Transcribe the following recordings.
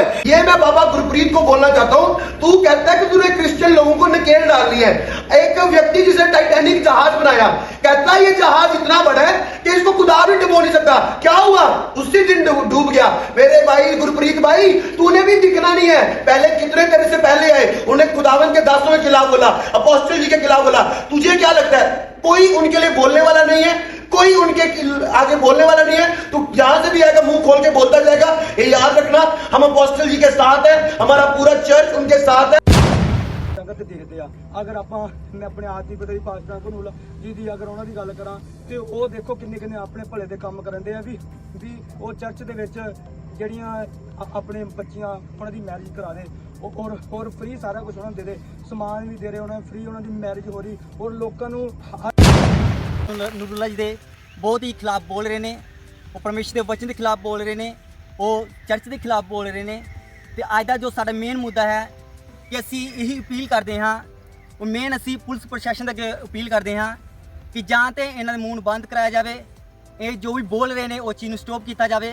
है। ये मैं बाबा गुरप्रीत को बोलना चाहता हूँ, तू कहता है कि तूने क्रिश्चियन लोगों को नकेल डालनी है। एक व्यक्ति जिसे टाइटैनिक जहाज़ बनाया, कहता है, ये जहाज़ इतना बड़ा है कि इसको खुदा भी डुबो नहीं सकता। क्या हुआ? उसी दिन डूब गया। मेरे भाई, गुरप्रीत भाई, तूने भी दिखना नहीं है। पहले कितने तेरे से पहले आए? उन्हें खुदावन के दासों के खिलाफ बोला, अपोस्टल जी के खिलाफ बोला। तुझे क्या लगता है? कोई उनके लिए बोलने वाला नहीं है? कोई उनके किल- आगे बोलने वाला नहीं है तू जहां से भी आएगा मुंह खोल के बोलता जाएगा ये याद रखना हम अपोस्टल जी के साथ है हमारा पूरा चर्च उनके साथ है ਸੰਗਤ ਦੇਖਦੇ ਆ ਅਗਰ ਆਪਾਂ ਮੈਂ ਆਪਣੇ ਆਦਮੀ ਪਤਾ ਦੀ ਪਾਸਟਰਾਂ ਕੋਲ ਜੀ ਦੀ ਅਗਰ ਉਹਨਾਂ ਦੀ ਗੱਲ ਕਰਾਂ ਤੇ ਉਹ ਦੇਖੋ ਕਿੰਨੇ ਕਿੰਨੇ ਆਪਣੇ ਭਲੇ ਦੇ ਕੰਮ ਕਰਨ ਦੇ ਆ ਵੀ ਵੀ ਉਹ ਚਰਚ ਦੇ ਵਿੱਚ ਜਿਹੜੀਆਂ ਆ- ਆਪਣੇ ਬੱਚੀਆਂ ਉਹਨਾਂ ਦੀ ਮੈਰਿਜ ਕਰਾ ਦੇ ਉਹ ਔਰ ਔਰ ਫ੍ਰੀ ਸਾਰਾ ਕੁਝ ਉਹਨਾਂ ਨੂੰ ਦੇ ਦੇ ਸਮਾਨ ਵੀ ਦੇ ਰਹੇ ਉਹਨਾਂ ਫ੍ਰੀ ਉਹਨਾਂ ਦੀ ਮੈਰਿਜ ਹੋ ਰਹੀ ਔਰ ਲੋਕਾਂ ਨੂੰ ਹ- ਨੂਰੁੱਲਾ ਜੀ ਦੇ ਬਹੁਤ ਹੀ ਖਿਲਾਫ ਬੋਲ ਰਹੇ ਨੇ। ਉਹ ਪਰਮੇਸ਼ਰ ਦੇ ਵਚਨ ਦੇ ਖਿਲਾਫ ਬੋਲ ਰਹੇ ਨੇ। ਉਹ ਚਰਚ ਦੇ ਖਿਲਾਫ ਬੋਲ ਰਹੇ ਨੇ। ਤੇ ਅੱਜ ਦਾ ਜੋ ਸਾਡਾ ਮੇਨ ਮੁੱਦਾ ਹੈ ਕਿ ਅਸੀਂ ਇਹੀ ਅਪੀਲ ਕਰਦੇ ਹਾਂ। ਉਹ ਮੇਨ ਅਸੀਂ ਪੁਲਿਸ ਪ੍ਰਸ਼ਾਸਨ ਦੇ ਅੱਗੇ ਅਪੀਲ ਕਰਦੇ ਹਾਂ ਕਿ ਜਾਂ ਤੇ ਇਹਨਾਂ ਦੇ ਮੂੰਹ ਨੂੰ ਬੰਦ ਕਰਾਇਆ ਜਾਵੇ। ਇਹ ਜੋ ਵੀ ਬੋਲ ਰਹੇ ਨੇ, ਉਹ ਚੀਜ਼ ਨੂੰ ਸਟਾਪ ਕੀਤਾ ਜਾਵੇ।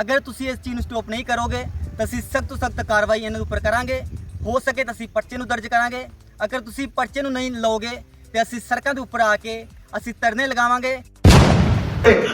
ਅਗਰ ਤੁਸੀਂ ਇਸ ਚੀਜ਼ ਨੂੰ ਸਟਾਪ ਨਹੀਂ ਕਰੋਗੇ, ਤਾਂ ਅਸੀਂ ਸਖਤ ਤੋਂ ਸਖਤ ਕਾਰਵਾਈ ਇਹਨਾਂ ਦੇ ਉੱਪਰ ਕਰਾਂਗੇ। ਹੋ ਸਕੇ ਤਾਂ ਅਸੀਂ ਪਰਚੇ ਨੂੰ ਦਰਜ ਕਰਾਂਗੇ। ਅਗਰ ਤੁਸੀਂ ਪਰਚੇ ਨੂੰ ਨਹੀਂ ਲਓਗੇ, ਤੇ ਅਸੀਂ ਸੜਕਾਂ ਦੇ ਉੱਪਰ ਆ ਕੇ ਅਸੀਂ ਧਰਨੇ ਲਗਾਵਾਂਗੇ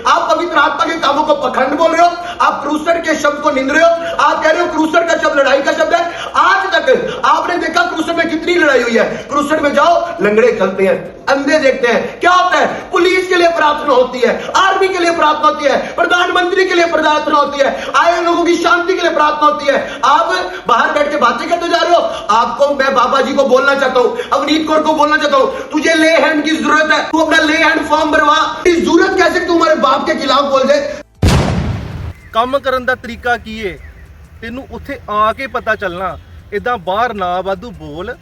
आप पवित्र आत्मा के कामों को पखंड बोल रहे हो आप क्रूसर के शब्द को निंद रहे हो आप कह रहे हो क्रूसर का शब्द लड़ाई का शब्द है आज तक आपने देखा क्रूसर में कितनी लड़ाई हुई है क्रूसर में जाओ लंगड़े चलते हैं अंधे देखते हैं क्या होता है पुलिस के लिए प्रार्थना होती है आर्मी के लिए प्रार्थना होती है प्रधानमंत्री के लिए प्रार्थना होती है आए लोगों की शांति के लिए प्रार्थना होती है आप बाहर बैठ के बातें करते जा रहे हो आपको मैं बाबा जी को बोलना चाहता हूँ अवनीत कौर को बोलना चाहता हूँ तुझे ले हैंड की जरूरत है तू अपना ले हैंड फॉर्म भरवा इस जरूरत कैसे तू हमारे बाप के खिलाफ बोल दे ਕੰਮ ਕਰਨ ਦਾ ਤਰੀਕਾ ਕੀ ਏ ਤੈਨੂੰ ਉੱਥੇ ਆ ਕੇ ਪਤਾ ਚੱਲਣਾ ਇਦਾਂ ਬਾਹਰ ਨਾ ਵਾਧੂ ਬੋਲ,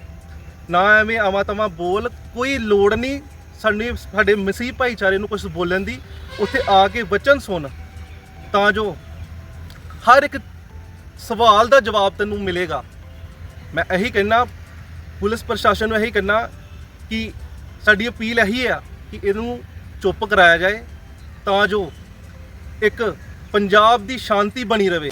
ਨਾ ਐਵੇਂ ਆਵਾ ਤਵਾ ਬੋਲ, ਕੋਈ ਲੋੜ ਨਹੀਂ ਸਾਡੇ ਸਾਡੇ ਮਸੀਹ ਭਾਈਚਾਰੇ ਨੂੰ ਕੁਝ ਬੋਲਣ ਦੀ, ਉੱਥੇ ਆ ਕੇ ਵਚਨ ਸੁਣ, ਤਾਂ ਜੋ ਹਰ ਇੱਕ ਸਵਾਲ ਦਾ ਜਵਾਬ ਤੈਨੂੰ ਮਿਲੇਗਾ। ਮੈਂ ਇਹੀ ਕਹਿਣਾ ਪੁਲਿਸ ਪ੍ਰਸ਼ਾਸਨ ਨੂੰ ਇਹੀ ਕਹਿਣਾ ਕਿ ਸਾਡੀ ਅਪੀਲ ਇਹੀ ਆ ਕਿ ਇਹਨੂੰ ਚੁੱਪ ਕਰਾਇਆ ਜਾਏ, ਤਾਂ ਜੋ ਇੱਕ ਪੰਜਾਬ ਦੀ ਸ਼ਾਂਤੀ ਬਣੀ ਰਵੇ।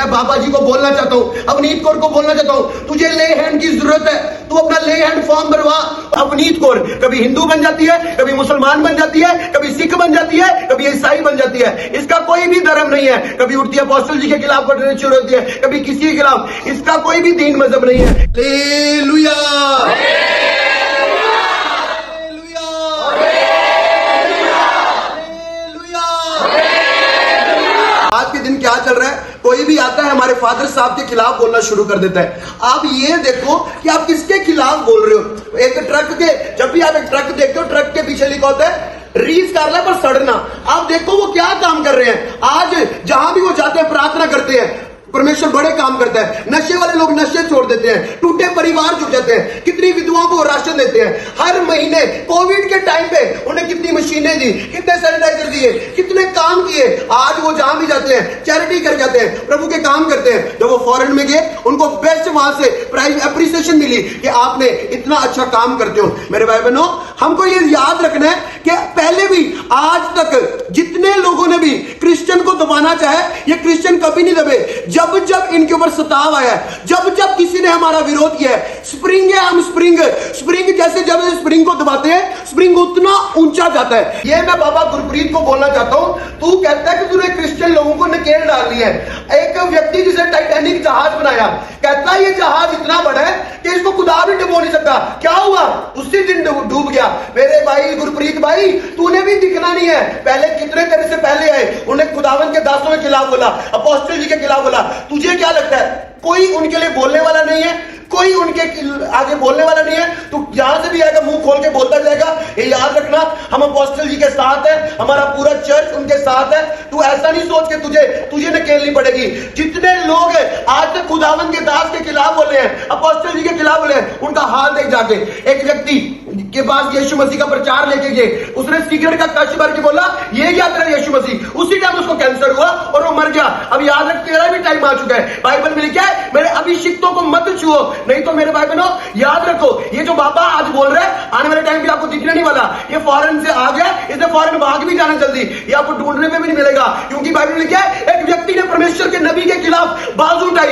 मैं बाबा जी को बोलना चाहता हूँ, अवनीत कौर को बोलना चाहता हूँ, तुझे ले हैंड की ज़रूरत है, तू अपना ले हैंड फॉर्म भरवा। अवनीत कौर, कभी हिंदू बन जाती है, कभी मुसलमान बन जाती है, कभी सिख बन जाती है, कभी ईसाई बन जाती है। इसका कोई भी धर्म नहीं है, कभी उठती है अपोस्टल जी के खिलाफ बढ़ने शुरू होती है, कभी किसी के खिलाफ। इसका कोई भी दीन मज़हब नहीं है। हालेलुया आज के दिन क्या चल रहा है? कोई भी आता है, हमारे फादर साहब के खिलाफ बोलना शुरू कर देता है। आप ये देखो कि आप किसके खिलाफ बोल रहे हो? एक ट्रक के, जब भी आप एक ट्रक देखते हो, ट्रक के पीछे लिखा होता है, रीस कर ले पर सड़ना। आप देखो वो क्या काम कर रहे हैं। आज जहाँ भी वो जाते हैं, प्रार्थना करते हैं परमेश्वर बड़े काम करता है। नशे वाले लोग नशे छोड़ देते हैं। टूटे परिवार जुड़ जाते हैं। कितनी विधवाओं को राशन देते हैं। हर महीने कोविड के टाइम पे उन्हें कितनी मशीनें दी, कितने सैनिटाइजर दिए, कितने काम किए, आज वो जहाँ भी जाते हैं चैरिटी कर जाते हैं, प्रभु के काम करते हैं। जब वो फॉरन में गए, उनको बेस्ट वहाँ से प्राइज अप्रिसिएशन मिली कि आपने इतना अच्छा काम करते हो। मेरे भाई बहनों हमको ये याद रखना है कि पहले भी, आज तक जितने लोगों ने भी क्रिश्चियन को दबाना चाहे, ये क्रिश्चियन कभी नहीं दबे। जब जब इनके ऊपर सताव आया जब जब किसी ने हमारा विरोध किया है स्प्रिंग है, हम स्प्रिंग स्प्रिंग जैसे जब स्प्रिंग को दबाते हैं स्प्रिंग उतना ऊँचा जाता है। ये मैं बाबा गुरप्रीत को बोलना चाहता हूँ, तू कहता है कि तूने क्रिश्चियन लोगों को नकेल डालनी है। एक व्यक्ति जिसे टाइटेनिक जहाज़ बनाया कहता है, ये जहाज़ इतना बड़ा है कि इसको खुदा भी डुबो नहीं सकता। क्या हुआ? उसी दिन डूब गया। मेरे भाई, गुरप्रीत भाई, तूने भी दिखना नहीं है। पहले कितने तेरे से पहले आए? उन्हें खुदावन के दासों के खिलाफ बोला अपोस्टल जी के खिलाफ बोला, तुझे क्या लगता है? कोई उनके लिए बोलने वाला नहीं है? कोई उनके आगे बोलने वाला नहीं है। तू जहाँ से भी आएगा, मुँह खोल के बोलता जाएगा, ये याद रखना, हम अपोस्टल जी के साथ है, हमारा पूरा चर्च उनके साथ है। तू ऐसा नहीं सोच के तुझे तुझे नकेलनी पड़ेगी। जितने लोग आज तक खुदावन के दास के खिलाफ बोले हैं, अपोस्टल जी के खिलाफ बोले हैं, उनका हाल देख जाके, एक व्यक्ति के पास यीशु मसीह का प्रचार लेके गए। उसने सिगरेट का कश भर के बोला, ये क्या तेरा यीशु मसीह। उसी टाइम उसको कैंसर हुआ मर गया। अब याद रख, तेरा भी टाइम आ चुका है। बाइबल में लिखा है, मेरे अभिषिक्तों को मत छुओ, नहीं तो मेरे भाई बहनों याद रखो, ये जो बाबा आज बोल रहे हैं, आने वाले टाइम पे आपको दिखने नहीं वाला। ये फॉरेन से आ गया इसे फॉरेन भाग भी जाना जल्दी। ये आपको ढूँढने में भी नहीं मिलेगा, क्योंकि बाइबल में लिखा है, एक व्यक्ति ने परमेश्वर के नबी के खिलाफ बाजू उठाया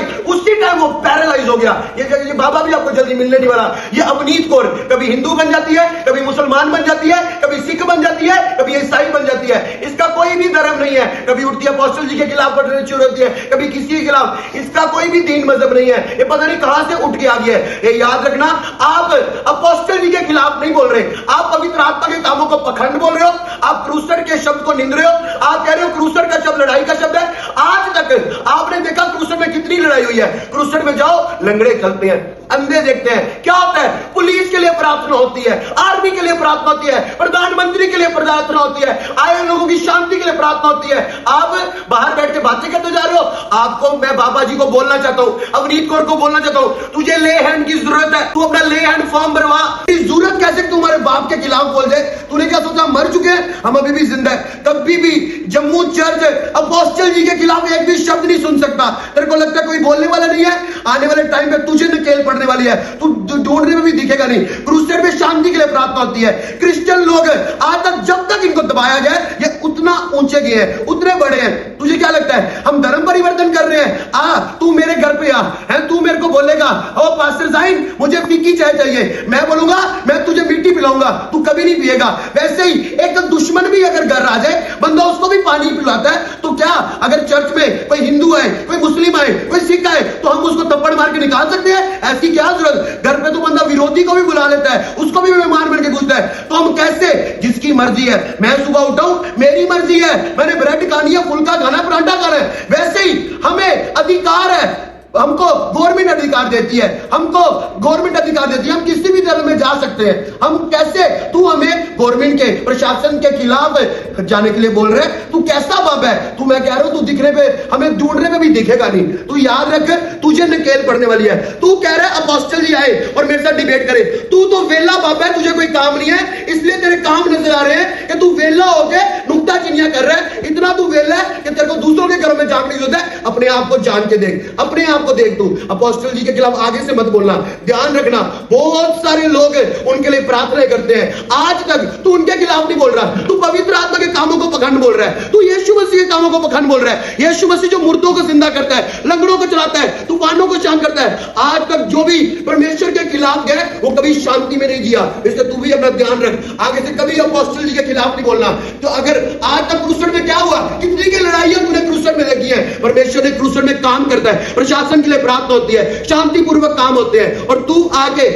हो गया। ये ये बाबा भी आपको जल्दी मिलने नहीं वाला। ये अवनीत कौर, कभी हिंदू बन जाती है, कभी मुसलमान बन जाती है, कभी सिख बन जाती है, कभी ईसाई बन जाती है। इसका कोई भी धर्म नहीं है। कभी उठती है जी के खिलाफ बढ़ने शुरू होती है। कभी किसी के खिलाफ। इसका कोई भी दीन मज़हब नहीं है। ये पता नहीं कहाँ से उठ के आ गया है। ये याद रखना, आप अपोस्टल जी के खिलाफ नहीं बोल रहे। आप पवित्र आत्मा के कामों को पखंड बोल रहे हो। आप क्रूसर के शब्द को निंद रहे हो। आप कह रहे हो क्रूसर का शब्द लड़ाई का शब्द है। आज तक आपने देखा क्रूसर में कितनी लड़ाई हुई है। क्रूसर में जाओ, लंगड़े चलते हैं। अंधे देखते हैं। क्या होता है? पुलिस के लिए प्रार्थना होती है, आर्मी के लिए प्रार्थना होती है, प्रधानमंत्री के लिए प्रार्थना होती है, आए लोगों की शांति के लिए प्रार्थना होती है। आप बाहर बैठ के बातें करते जा रहे हो, आपको मैं बाबा जी को बोलना चाहता हूँ, अवनीत कौर को बोलना चाहता हूँ, तुझे ले हैंड की ज़रूरत है, तू अपना ले हैंड फॉर्म भरवा। ज़रूरत कैसे तुम्हारे बाप के खिलाफ बोल दे? तूने क्या सोचा मर चुके हैं? हम अभी भी ज़िंदा है। कभी भी जम्मू चर्च अपोस्टल जी के खिलाफ एक भी शब्द नहीं सुन सकता। तेरे को लगता है कोई बोलने वाला नहीं है? आने वाले टाइम पे तुझे नकेल पड़ने वाली है तू तू ढूंढने में भी दिखेगा नहीं क्रूसेड में शांति के लिए प्रार्थना होती है क्रिश्चियन लोग आज तक जब तक इनको दबाया गया है, ये उतना ऊंचे गए हैं उतने बड़े हैं तुझे क्या लगता है? हम धर्म परिवर्तन कर रहे हैं। आ, तू मेरे घर पे आ। है, तू मेरे को बोलेगा, ओ, पास्टर साइन मुझे फीकी चाय चाहिए। मैं बोलूँगा, मैं तुझे मिट्टी पिलाऊँगा। तू कभी नहीं पिएगा। वैसे ही एक दुश्मन भी अगर घर आ जाए, बंदा उसको भी पानी पिलाता है तो क्या? अगर चर्च में कोई हिंदू आए, कोई मुस्लिम आए, कोई सिख आए तो हम उसको थप्पड़ मार के निकाल सकते हैं? ऐसी क्या ज़रूरत? घर पे तो बंदा विरोधी को भी बुला लेता है, उसको भी मेहमान बन के घुसता है। तो हम कैसे? जिसकी मर्ज़ी है। मैं सुबह उठाऊ मेरी मर्ज़ी है। मैंने ब्रेड खानी है फुल्का खाना है पराठा खाना है वैसे ही हमें अधिकार है हमको गवर्नमेंट अधिकार देती है, हमको गवर्नमेंट अधिकार देती है, हम किसी भी धर्म में जा सकते हैं। हम कैसे? तू हमें गवर्नमेंट के, प्रशासन के खिलाफ जाने के लिए बोल रहे है। तू कैसा बाप है? तू मैं कह रहा हूँ, तू दिखने पे, हमें ढूँढने में भी दिखेगा नहीं। तू याद रख, तुझे नकेल पड़ने वाली है। तू कह रहा है अपोस्टल जी आए और मेरे साथ डिबेट करे। तू तो वेला बाप है, तुझे कोई काम नहीं है। इसलिए तेरे काम नज़र आ रहे हैं कि तू वेला होके नुकता चिनिया कर रहा है। इतना तू वेला है कि तेरे को दूसरों के घरों में जाने की ज़रूरत है। अपने आप को जान के देख, अपने आप को देख तू अपोस्टल जी के खिलाफ आगे से मत बोलना। ध्यान रखना, बहुत सारे लोग उनके लिए प्रार्थनाएँ करते हैं। आज तक तू उनके खिलाफ नहीं बोल रहा। तू पवित्र आत्मा के कामों को पखंड बोल रहा है। तू यीशु मसीह के कामों को पखंड बोल रहा है। यीशु मसीह जो मुर्दों को ज़िंदा करता है, लंगड़ों को चलाता है, तूफानों को शांत करता है। आज तक जो भी परमेश्वर के खिलाफ गए वो कभी शांति में नहीं जिया। इसलिए तू भी अपना ध्यान रख। आगे से कभी अपोस्टल जी के खिलाफ नहीं बोलना। तो अगर आज तक क्रूसर में क्या हुआ? कितनी की लड़ाइयाँ तूने क्रूसर में देखी है? परमेश्वर ने क्रूसर में काम करता है। प्रशासन के लिए प्राप्त होती है, शांतिपूर्वक काम होते हैं। और तू आके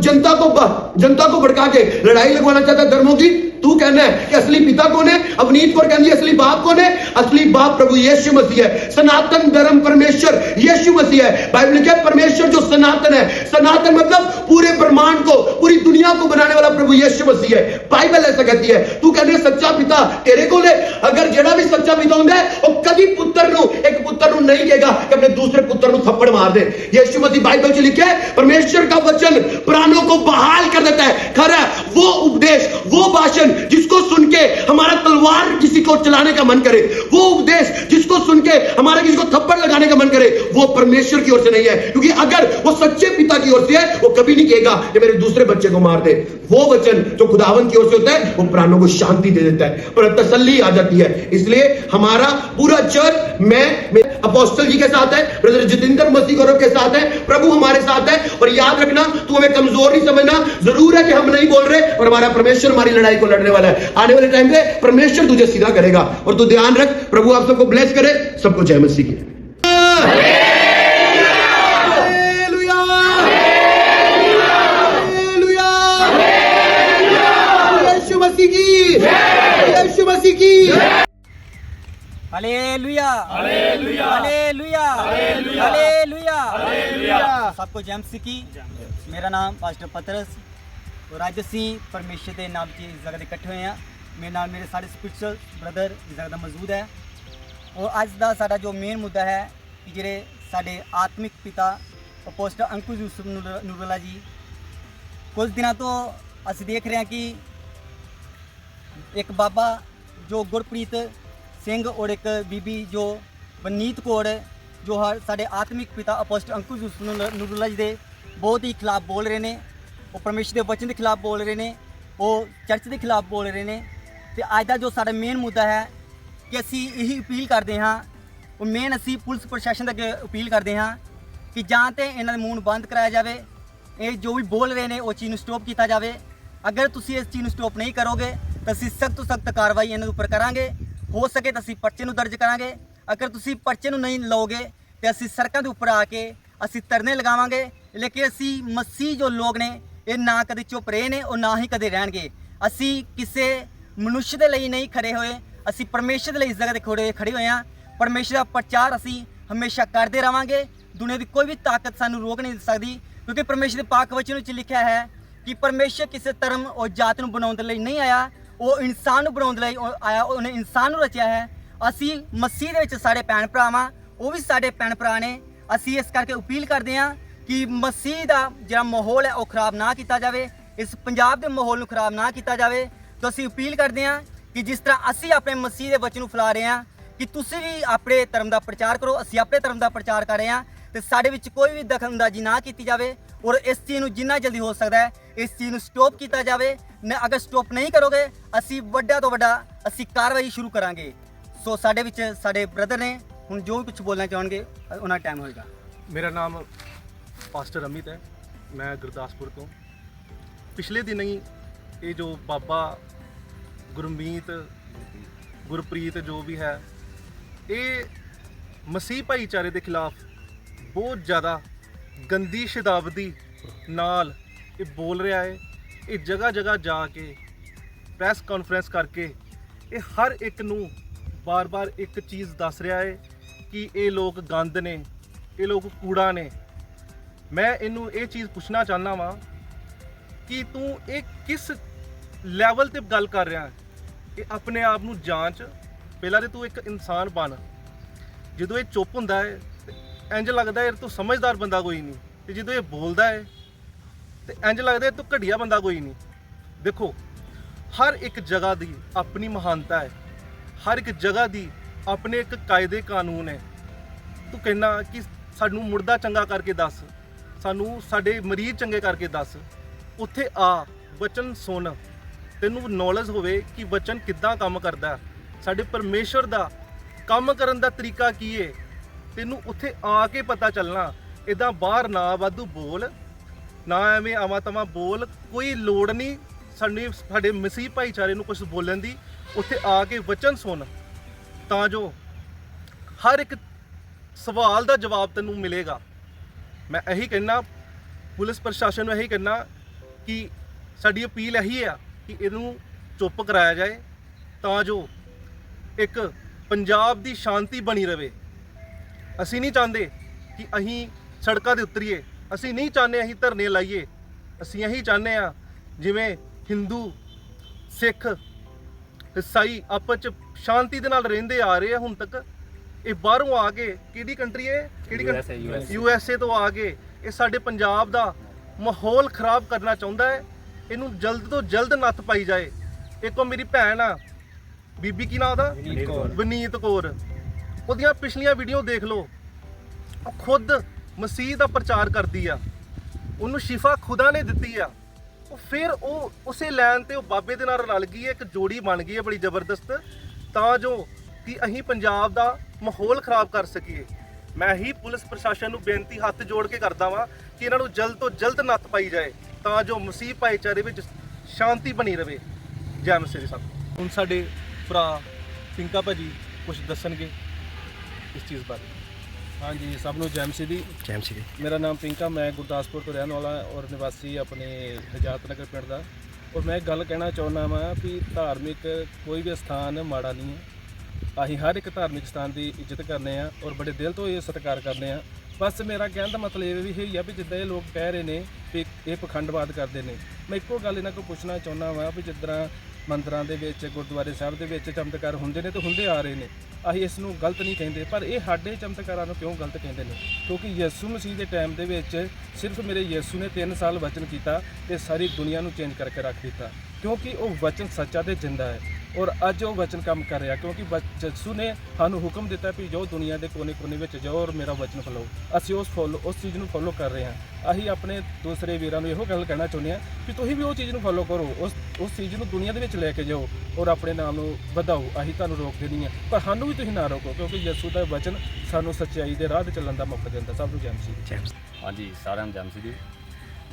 जनता को जनता को भड़का के लड़ाई लगवाना चाहता है धर्मों की, तू कहना है कि असली पिता कौन है? अवनीत कौर कहनी है असली बाप कौन है? असली बाप प्रभु यीशु मसीह है। सनातन धर्म परमेश्वर यीशु मसीह है। बाइबल है, परमेश्वर जो सनातन है। सनातन मतलब पूरे ब्रह्मांड को, पूरी दुनिया को बनाने वाला प्रभु यीशु मसीह है। बाइबल ऐसा कहती है। तू कहने सच्चा पिता तेरे को ले अगर जेड़ा भी सच्चा पिता होंगे, वो कभी पुत्र नहीं कहेगा कि अपने दूसरे पुत्र नु थप्पड़ मार दे। यीशु मसीह बाइबल च लिखे, परमेश्वर का वचन प्राणों को बहाल कर देता है। खरा, वो उपदेश, वो भाषण जिसको सुन के हमारा तलवार किसी को चलाने का मन करे, वो उपदेश जिसको सुन के हमारा किसी को थप्पड़ लगाने का मन करे, वो परमेश्वर की ओर से नहीं है। क्योंकि अगर वो सच्चे पिता की ओर से है, वो कभी नहीं कहेगा कि मेरे दूसरे बच्चे को मार दे। वो वचन जो खुदावन की ओर से होता है, वो प्राणों को शांति दे देता है, पर तसल्ली आ जाती है। इसलिए हमारा पूरा चर्च, मैं अपोस्टल जी के साथ है, ब्रदर जितेंद्र मसीह गौरव के साथ है प्रभु हमारे साथ है और याद रखना तू हमें कमज़ोर नहीं समझना ज़रूर है कि हम नहीं बोल रहे और हमारा परमेश्वर हमारी लड़ाई को लड़ने वाला है। आने वाले टाइम पे परमेश्वर तुझे सीधा करेगा और तू ध्यान रख प्रभु आप सबको ब्लेस करे सबको जय मसीह की। हालेलुया! हालेलुया! यीशु मसीह की यीशु मसीह की हालेलुया हालेलुया हालेलुया हालेलुया हालेलुया सबको जय मसीह की ਮੇਰਾ ਨਾਮ ਪਾਸਟਰ ਪਤਰਸ ਔਰ ਅੱਜ ਅਸੀਂ ਪਰਮੇਸ਼ਰ ਦੇ ਨਾਮ 'ਚ ਇਸ ਜਗ੍ਹਾ ਤੇ ਇਕੱਠੇ ਹੋਏ ਹਾਂ ਮੇਰੇ ਨਾਲ ਮੇਰੇ ਸਾਰੇ ਸਪਿਰਚੁਅਲ ਬ੍ਰਦਰ ਇਸ ਜਗ੍ਹਾ ਦਾ ਮੌਜੂਦ ਹੈ ਔਰ ਅੱਜ ਦਾ ਸਾਡਾ ਜੋ ਮੇਨ ਮੁੱਦਾ ਹੈ ਕਿ ਜਿਹੜੇ ਸਾਡੇ ਆਤਮਿਕ ਪਿਤਾ ਅਪੋਸਟਲ ਅੰਕੁਰ ਯੂਸਫ ਨੂਰ- ਨੂਰੁੱਲਾ ਜੀ ਕੁਝ ਦਿਨਾਂ ਤੋਂ ਅਸੀਂ ਦੇਖ ਰਹੇ ਹਾਂ ਕਿ ਇੱਕ ਬਾਬਾ ਜੋ ਗੁਰਪ੍ਰੀਤ ਸਿੰਘ ਔਰ ਇੱਕ ਬੀਬੀ ਜੋ ਬਨੀਤ ਕੌਰ ਜੋ ਹ- ਸਾਡੇ ਆਤਮਿਕ ਪਿਤਾ ਅਪੋਸਟ ਅੰਕੁਰ ਯੂਸਫ ਨੂਰ- ਨੂਰੁੱਲਾ ਜੀ ਦੇ ਬਹੁਤ ਹੀ ਖਿਲਾਫ ਬੋਲ ਰਹੇ ਨੇ। ਉਹ ਪਰਮੇਸ਼ਰ ਦੇ ਵਚਨ ਦੇ ਖਿਲਾਫ ਬੋਲ ਰਹੇ ਨੇ, ਉਹ ਚਰਚ ਦੇ ਖਿਲਾਫ ਬੋਲ ਰਹੇ ਨੇ। ਤੇ ਅੱਜ ਦਾ ਜੋ ਸਾਡਾ ਮੇਨ ਮੁੱਦਾ ਹੈ ਕਿ ਅਸੀਂ ਇਹੀ ਅਪੀਲ ਕਰਦੇ ਹਾਂ, ਉਹ ਮੇਨ ਅਸੀਂ ਪੁਲਿਸ ਪ੍ਰਸ਼ਾਸਨ ਦੇ ਅੱਗੇ ਅਪੀਲ ਕਰਦੇ ਹਾਂ ਕਿ ਜਾਂ ਤੇ ਇਹਨਾਂ ਦੇ ਮੂੰਹ ਨੂੰ ਬੰਦ ਕਰਾਇਆ ਜਾਵੇ, ਇਹ ਜੋ ਵੀ ਬੋਲ ਰਹੇ ਨੇ ਉਹ ਚੀਜ਼ ਨੂੰ ਸਟਾਪ ਕੀਤਾ ਜਾਵੇ। ਅਗਰ ਤੁਸੀਂ ਇਸ ਚੀਜ਼ ਨੂੰ ਸਟਾਪ ਨਹੀਂ ਕਰੋਗੇ, ਤਾਂ ਅਸੀਂ ਸਖਤ ਤੋਂ ਸਖਤ ਕਾਰਵਾਈ ਇਹਨਾਂ ਦੇ ਉੱਪਰ ਕਰਾਂਗੇ। ਹੋ ਸਕੇ ਤਾਂ ਅਸੀਂ ਪਰਚੇ ਨੂੰ ਦਰਜ ਕਰਾਂਗੇ। ਅਗਰ ਤੁਸੀਂ ਪਰਚੇ ਨੂੰ ਨਹੀਂ ਲਓਗੇ, ਤੇ ਅਸੀਂ ਸੜਕਾਂ ਦੇ ਉੱਪਰ ਆ ਕੇ ਅਸੀਂ ਧਰਨੇ ਲਗਾਵਾਂਗੇ। ਲੇਕਿਨ ਅਸੀਂ ਮਸੀਹ ਜੋ ਲੋਕ ਨੇ, ਇਹ ਨਾ ਕਦੇ ਚੁੱਪ ਰਹੇ ਨੇ, ਉਹ ਨਾ ਹੀ ਕਦੇ ਰਹਿਣਗੇ। ਅਸੀਂ ਕਿਸੇ ਮਨੁੱਖ ਦੇ ਲਈ ਨਹੀਂ ਖੜੇ ਹੋਏ। ਅਸੀਂ ਪਰਮੇਸ਼ਰ ਦੇ ਲਈ ਇਸ ਜਗ੍ਹਾ ਤੇ ਖੜੇ ਖੜੇ ਹੋਏ ਹਾਂ। ਪਰਮੇਸ਼ਰ ਦਾ ਪ੍ਰਚਾਰ ਅਸੀਂ ਹਮੇਸ਼ਾ ਕਰਦੇ ਰਵਾਂਗੇ। ਦੁਨੀਆ ਦੀ ਕੋਈ ਵੀ ਤਾਕਤ ਸਾਨੂੰ ਰੋਕ ਨਹੀਂ ਸਕਦੀ, ਕਿਉਂਕਿ ਪਰਮੇਸ਼ਰ ਦੇ ਪਾਕ ਵਚਨ ਵਿੱਚ ਲਿਖਿਆ ਹੈ ਕਿ ਪਰਮੇਸ਼ਰ ਕਿਸੇ ਧਰਮ ਔਰ ਜਾਤ ਨੂੰ ਬਣਾਉਣ ਦੇ ਲਈ ਨਹੀਂ ਆਇਆ। ਉਹ ਇਨਸਾਨ ਨੂੰ ਬਣਾਉਣ ਦੇ ਲਈ ਉਹ ਆਇਆ, ਉਹਨੇ ਇਨਸਾਨ ਨੂੰ ਰਚਿਆ ਹੈ। ਅਸੀਂ ਮਸੀਹ ਦੇ ਵਿੱਚ ਸਾਡੇ ਭੈਣ ਭਰਾਵਾਂ ਉਹ ਵੀ ਸਾਡੇ ਭੈਣ ਭਰਾ ਨੇ। ਅਸੀਂ ਇਸ ਕਰਕੇ ਅਪੀਲ ਕਰਦੇ ਹਾਂ ਕਿ ਮਸੀਹ ਦਾ ਜਿਹੜਾ ਮਾਹੌਲ ਹੈ, ਉਹ ਖਰਾਬ ਨਾ ਕੀਤਾ ਜਾਵੇ। ਇਸ ਪੰਜਾਬ ਦੇ ਮਾਹੌਲ ਨੂੰ ਖਰਾਬ ਨਾ ਕੀਤਾ ਜਾਵੇ। ਤਾਂ ਅਸੀਂ ਅਪੀਲ ਕਰਦੇ ਹਾਂ ਕਿ ਜਿਸ ਤਰ੍ਹਾਂ ਅਸੀਂ ਆਪਣੇ ਮਸੀਹ ਦੇ ਵਚਨ ਨੂੰ ਫੈਲਾ ਰਹੇ ਹਾਂ, ਕਿ ਤੁਸੀਂ ਵੀ ਆਪਣੇ ਧਰਮ ਦਾ ਪ੍ਰਚਾਰ ਕਰੋ, ਅਸੀਂ ਆਪਣੇ ਧਰਮ ਦਾ ਪ੍ਰਚਾਰ ਕਰ ਰਹੇ ਹਾਂ। ਤੇ ਸਾਡੇ ਵਿੱਚ ਕੋਈ ਵੀ ਦਖਲਅੰਦਾਜ਼ੀ ਨਾ ਕੀਤੀ ਜਾਵੇ ਔਰ ਇਸ ਚੀਜ਼ ਨੂੰ ਜਿੰਨਾ ਜਲਦੀ ਹੋ ਸਕਦਾ ਹੈ ਇਸ ਚੀਜ਼ ਨੂੰ ਸਟਾਪ ਕੀਤਾ ਜਾਵੇ, ਨਾ ਅਗਰ ਸਟਾਪ ਨਹੀਂ ਕਰੋਗੇ, ਅਸੀਂ ਵੱਡਾ ਤੋਂ ਵੱਡਾ ਅਸੀਂ ਕਾਰਵਾਈ ਸ਼ੁਰੂ ਕਰਾਂਗੇ। ਸੋ ਸਾਡੇ ਵਿੱਚ ਸਾਡੇ ਬ੍ਰਦਰ ਨੇ ਹੁਣ ਜੋ ਵੀ ਕੁਝ ਬੋਲਣਾ ਚਾਹਣਗੇ, ਉਹਨਾਂ ਟਾਈਮ ਹੋਏਗਾ। ਮੇਰਾ ਨਾਮ ਪਾਸਟਰ ਅਮਿਤ ਹੈ। ਮੈਂ ਗੁਰਦਾਸਪੁਰ ਤੋਂ। ਪਿਛਲੇ ਦਿਨ ਹੀ ਇਹ ਜੋ ਬਾਬਾ ਗੁਰਮੀਤ, ਗੁਰਪ੍ਰੀਤ ਜੋ ਵੀ ਹੈ, ਇਹ ਮਸੀਹ ਭਾਈਚਾਰੇ ਦੇ ਖਿਲਾਫ ਬਹੁਤ ਜ਼ਿਆਦਾ ਗੰਦੀ ਸ਼ਦਾਬਦੀ ਨਾਲ ਇਹ ਬੋਲ ਰਿਹਾ ਹੈ, ਇਹ ਜਗ੍ਹਾ ਜਗ੍ਹਾ ਜਾ ਕੇ ਪ੍ਰੈਸ ਕਾਨਫਰੰਸ ਕਰਕੇ ਇਹ ਹਰ ਇੱਕ ਨੂੰ ਬਾਰ-ਬਾਰ ਇੱਕ ਚੀਜ਼ ਦੱਸ ਰਿਹਾ ਹੈ ਕਿ ਇਹ ਲੋਕ ਗੰਦ ਨੇ, ਇਹ ਲੋਕ ਕੂੜਾ ਨੇ। ਮੈਂ ਇਹਨੂੰ ਇਹ ਚੀਜ਼ ਪੁੱਛਣਾ ਚਾਹੁੰਦਾ ਵਾਂ ਕਿ ਤੂੰ ਇਹ ਕਿਸ ਲੈਵਲ ਤੇ ਗੱਲ ਕਰ ਰਿਹਾ ਹੈ? ਇਹ ਆਪਣੇ ਆਪ ਨੂੰ ਜਾਂਚ, ਪਹਿਲਾਂ ਤੇ ਤੂੰ ਇੱਕ ਇਨਸਾਨ ਬਣ। ਜਦੋਂ ਇਹ ਚੁੱਪ ਹੁੰਦਾ ਹੈ, ਤੇ ਇੰਜ ਲੱਗਦਾ ਹੈ ਤੂੰ ਸਮਝਦਾਰ ਬੰਦਾ ਕੋਈ ਨਹੀਂ। ਤੇ ਜਦੋਂ ਇਹ ਬੋਲਦਾ ਹੈ ਤੇ ਇੰਜ ਲੱਗਦਾ ਤੂੰ ਘਟੀਆ ਬੰਦਾ ਕੋਈ ਨਹੀਂ। ਦੇਖੋ, ਹਰ ਇੱਕ ਜਗ੍ਹਾ ਦੀ ਆਪਣੀ ਮਹਾਨਤਾ ਹੈ। ਹਰ ਇੱਕ ਜਗ੍ਹਾ ਦੀ ਆਪਣੇ ਇੱਕ ਕਾਇਦੇ ਕਾਨੂੰਨ ਹੈ। ਤੂੰ ਕਹਿਣਾ ਕਿ ਸਾਨੂੰ ਮੁਰਦਾ ਚੰਗਾ ਕਰਕੇ ਦੱਸ, ਸਾਨੂੰ ਸਾਡੇ ਮਰੀਜ਼ ਚੰਗੇ ਕਰਕੇ ਦੱਸ। ਉੱਥੇ ਆ ਵਚਨ ਸੁਣ। ਤੈਨੂੰ ਨੌਲੇਜ ਹੋਵੇ ਕਿ ਵਚਨ ਕਿੱਦਾਂ ਕੰਮ ਕਰਦਾ ਸਾਡੇ ਪਰਮੇਸ਼ਰ ਦਾ ਕੰਮ ਕਰਨ ਦਾ ਤਰੀਕਾ ਕੀ ਹੈ ਤੈਨੂੰ ਉੱਥੇ ਆ ਕੇ ਪਤਾ ਚੱਲਣਾ। ਇਦਾਂ ਬਾਹਰ ਨਾ ਵਾਧੂ ਬੋਲ। ਨਾ ਐਵੇਂ ਆਵਾਂ ਤਵਾਂ ਬੋਲ, ਕੋਈ ਲੋੜ ਨਹੀਂ ਸਾਡੇ ਸਾਡੇ ਮਸੀਹ ਭਾਈਚਾਰੇ ਨੂੰ ਕੁਝ ਬੋਲਣ ਦੀ। ਉੱਥੇ ਆ ਕੇ ਵਚਨ ਸੁਣ, ਤਾਂ ਜੋ ਹਰ ਇੱਕ ਸਵਾਲ ਦਾ ਜਵਾਬ ਤੈਨੂੰ ਮਿਲੇਗਾ। ਮੈਂ ਇਹੀ ਕਹਿਣਾ, ਪੁਲਿਸ ਪ੍ਰਸ਼ਾਸਨ ਨੂੰ ਇਹੀ ਕਹਿਣਾ ਕਿ ਸਾਡੀ ਅਪੀਲ ਇਹੀ ਆ ਕਿ ਇਹਨੂੰ ਚੁੱਪ ਕਰਾਇਆ ਜਾਏ, ਤਾਂ ਜੋ ਇੱਕ ਪੰਜਾਬ ਦੀ ਸ਼ਾਂਤੀ ਬਣੀ ਰਵੇ। ਅਸੀਂ ਨਹੀਂ ਚਾਹੁੰਦੇ ਕਿ ਅਸੀਂ ਸੜਕਾਂ ਤੇ ਉਤਰੀਏ। ਅਸੀਂ ਨਹੀਂ ਚਾਹੁੰਦੇ ਅਸੀਂ ਧਰਨੇ ਲਾਈਏ। ਅਸੀਂ ਇਹੀ ਚਾਹੁੰਦੇ ਆ ਜਿਵੇਂ ਹਿੰਦੂ ਸਿੱਖ ਈਸਾਈ ਆਪਸ ਚ ਸ਼ਾਂਤੀ ਦੇ ਨਾਲ ਰਹਿੰਦੇ ਆ ਰਹੇ ਆ ਹੁਣ ਤੱਕ। ਇਹ ਬਾਹਰੋਂ ਆ ਕੇ ਕਿਹੜੀ ਕੰਟਰੀ ਹੈ? ਕਿਹੜੀ ਯੂ ਐਸ ਏ ਤੋਂ ਆ ਕੇ ਇਹ ਸਾਡੇ ਪੰਜਾਬ ਦਾ ਮਾਹੌਲ ਖਰਾਬ ਕਰਨਾ ਚਾਹੁੰਦਾ ਹੈ। ਇਹਨੂੰ ਜਲਦ ਤੋਂ ਜਲਦ ਨੱਥ ਪਾਈ ਜਾਏ। ਇੱਕੋ ਮੇਰੀ ਭੈਣ ਆ। ਬੀਬੀ ਕੀ ਨਾਂ ਉਹਦਾ? ਵਨੀਤ ਕੌਰ। ਉਹਦੀਆਂ ਪਿਛਲੀਆਂ ਵੀਡੀਓ ਦੇਖ ਲਓ। ਉਹ ਖੁਦ ਮਸੀਹ ਦਾ ਪ੍ਰਚਾਰ ਕਰਦੀ ਆ। ਉਹਨੂੰ ਸ਼ਿਫਾ ਖੁਦਾ ਨੇ ਦਿੱਤੀ ਆ। ਉਹ ਫਿਰ ਉਹ ਉਸੇ ਲਾਈਨ ਤੇ ਉਹ ਬਾਬੇ ਦੇ ਨਾਲ ਰਲ ਗਈ ਹੈ ਇੱਕ ਜੋੜੀ ਬਣ ਗਈ ਹੈ ਬੜੀ ਜ਼ਬਰਦਸਤ, ਤਾਂ ਜੋ ਕਿ ਅਸੀਂ ਪੰਜਾਬ ਦਾ ਮਾਹੌਲ ਖਰਾਬ ਕਰ ਸਕੀਏ। ਮੈਂ ਹੀ ਪੁਲਿਸ ਪ੍ਰਸ਼ਾਸਨ ਨੂੰ ਬੇਨਤੀ ਹੱਥ ਜੋੜ ਕੇ ਕਰਦਾ ਵਾਂ ਕਿ ਇਹਨਾਂ ਨੂੰ ਜਲਦ ਤੋਂ ਜਲਦ ਨੱਤ ਪਾਈ ਜਾਏ, ਤਾਂ ਜੋ ਮਸੀਹ ਭਾਈਚਾਰੇ ਵਿੱਚ ਸ਼ਾਂਤੀ ਬਣੀ ਰਵੇ। ਜੈ ਮਸੀਹ ਦੀ ਸਾਹਿਬ ਹੁਣ ਸਾਡੇ ਭਰਾ ਪਿੰਕਾ ਭਾਜੀ ਕੁਝ ਦੱਸਣਗੇ ਇਸ ਚੀਜ਼ ਬਾਰੇ। ਹਾਂਜੀ ਸਭ ਨੂੰ ਜੈਮ ਸਿੱਧੀ ਜੈਮ ਸੀ ਮੇਰਾ ਨਾਮ ਪਿੰਕਾ ਮੈਂ ਗੁਰਦਾਸਪੁਰ ਤੋਂ ਰਹਿਣ ਵਾਲਾ ਔਰ ਨਿਵਾਸੀ ਆਪਣੇ ਨਜਾਤ ਨਗਰ ਪਿੰਡ ਦਾ। ਔਰ ਮੈਂ ਇੱਕ ਗੱਲ ਕਹਿਣਾ ਚਾਹੁੰਦਾ ਵਾਂ ਵੀ ਧਾਰਮਿਕ ਕੋਈ ਵੀ ਸਥਾਨ ਮਾੜਾ ਨਹੀਂ ਹੈ। ਅਸੀਂ ਹਰ ਇੱਕ ਧਾਰਮਿਕ ਸਥਾਨ ਦੀ ਇੱਜ਼ਤ ਕਰਨੇ ਆ ਔਰ ਬੜੇ ਦਿਲ ਤੋਂ ਇਹ ਸਤਿਕਾਰ ਕਰਦੇ ਆ। ਬਸ ਮੇਰਾ ਕਹਿਣ ਦਾ ਮਤਲਬ ਇਹ ਵੀ ਹੈ ਵੀ ਜਿੱਦਾਂ ਇਹ ਲੋਕ ਕਹਿ ਰਹੇ ਨੇ ਵੀ ਇਹ ਪਖੰਡਵਾਦ ਕਰਦੇ ਨੇ। ਮੈਂ ਇੱਕੋ ਗੱਲ ਇਹਨਾਂ ਕੋਲ ਪੁੱਛਣਾ ਚਾਹੁੰਦਾ ਵਾਂ ਵੀ ਜਿੱਦਾਂ ਮੰਦਰਾਂ ਦੇ ਵਿੱਚ, ਗੁਰਦੁਆਰੇ ਸਾਹਿਬ ਦੇ ਵਿੱਚ ਚਮਤਕਾਰ ਹੁੰਦੇ ਨੇ ਤੇ ਹੁੰਦੇ ਆ ਰਹੇ ਨੇ। ਅਸੀਂ ਇਸ ਨੂੰ ਗਲਤ ਨਹੀਂ ਕਹਿੰਦੇ, ਪਰ ਇਹ ਸਾਡੇ ਚਮਤਕਾਰਾਂ ਨੂੰ ਕਿਉਂ ਗਲਤ ਕਹਿੰਦੇ ਨੇ? ਕਿਉਂਕਿ ਯਿਸੂ ਮਸੀਹ ਦੇ ਟਾਈਮ ਦੇ ਵਿੱਚ ਸਿਰਫ ਮੇਰੇ ਯਿਸੂ ਨੇ 3 ਸਾਲ ਵਚਨ ਕੀਤਾ ਤੇ ਸਾਰੀ ਦੁਨੀਆ ਨੂੰ ਚੇਂਜ ਕਰਕੇ ਰੱਖ ਦਿੱਤਾ। ਕਿਉਂਕਿ ਉਹ ਵਚਨ ਸੱਚਾ ਤੇ ਜਿੰਦਾ ਹੈ। ਔਰ ਅੱਜ ਉਹ ਵਚਨ ਕੰਮ ਕਰ ਰਿਹਾ, ਕਿਉਂਕਿ ਬਚ- ਯਿਸੂ ਨੇ ਸਾਨੂੰ ਹੁਕਮ ਦਿੱਤਾ ਵੀ ਜੋ ਦੁਨੀਆ ਦੇ ਕੋਨੇ-ਕੋਨੇ ਵਿੱਚ ਜਾਓ ਔਰ ਮੇਰਾ ਵਚਨ ਫੈਲਾਓ ਅਸੀਂ ਉਸ ਫੋਲੋ, ਉਸ ਚੀਜ਼ ਨੂੰ ਫੋਲੋ ਕਰ ਰਹੇ ਹਾਂ। ਅਸੀਂ ਆਪਣੇ ਦੂਸਰੇ ਵੀਰਾਂ ਨੂੰ ਇਹੋ ਗੱਲ ਕਹਿਣਾ ਚਾਹੁੰਦੇ ਹਾਂ ਕਿ ਤੁਸੀਂ ਵੀ ਉਹ ਚੀਜ਼ ਨੂੰ ਫੋਲੋ ਕਰੋ, ਉਸ ਉਸ ਚੀਜ਼ ਨੂੰ ਦੁਨੀਆ ਦੇ ਵਿੱਚ ਲੈ ਕੇ ਜਾਓ ਔਰ ਆਪਣੇ ਨਾਮ ਨੂੰ ਵਧਾਓ। ਅਸੀਂ ਤੁਹਾਨੂੰ ਰੋਕਦੇ ਨਹੀਂ ਹਾਂ। ਪਰ ਸਾਨੂੰ ਵੀ ਤੁਸੀਂ ਨਾ ਰੋਕੋ, ਕਿਉਂਕਿ ਯਿਸੂ ਦਾ ਵਚਨ ਸਾਨੂੰ ਸੱਚਾਈ ਦੇ ਰਾਹ ਤੇ ਚੱਲਣ ਦਾ ਮੌਕਾ ਦਿੰਦਾ। ਸਭ ਨੂੰ ਜੈ ਮਸੀਹ। ਹਾਂਜੀ, ਸਾਰਿਆਂ ਨੂੰ ਜੈ ਮਸੀਹ ਜੀ।